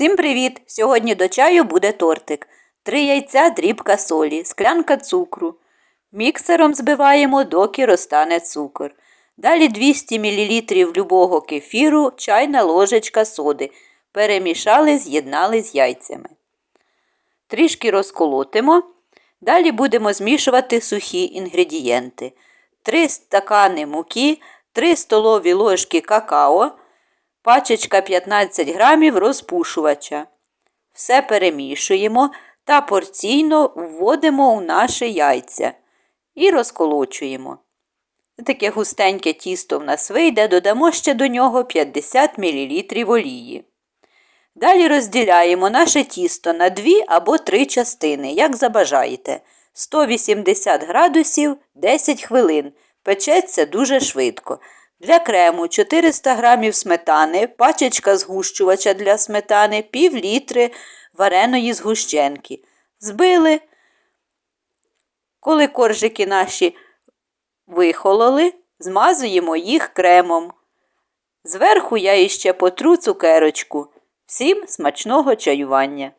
Всім привіт! Сьогодні до чаю буде тортик. Три яйця, дрібка солі, склянка цукру. Міксером збиваємо, доки розтане цукор. Далі 200 мл любого кефіру, чайна ложечка соди. Перемішали, з'єднали з яйцями. Трішки розколотимо. Далі будемо змішувати сухі інгредієнти. 3 стакани муки, 3 столові ложки какао, пачечка 15 грамів розпушувача. Все перемішуємо та порційно вводимо у наше яйця і розколочуємо. Таке густеньке тісто в нас вийде, додамо ще до нього 50 мл олії. Далі розділяємо наше тісто на дві або три частини, як забажаєте. 180 градусів 10 хвилин. Печеться дуже швидко. Для крему 400 г сметани, пачечка згущувача для сметани, пів літри вареної згущенки. Збили. Коли коржики наші вихололи, змазуємо їх кремом. Зверху я іще потру цукерочку. Всім смачного чаювання.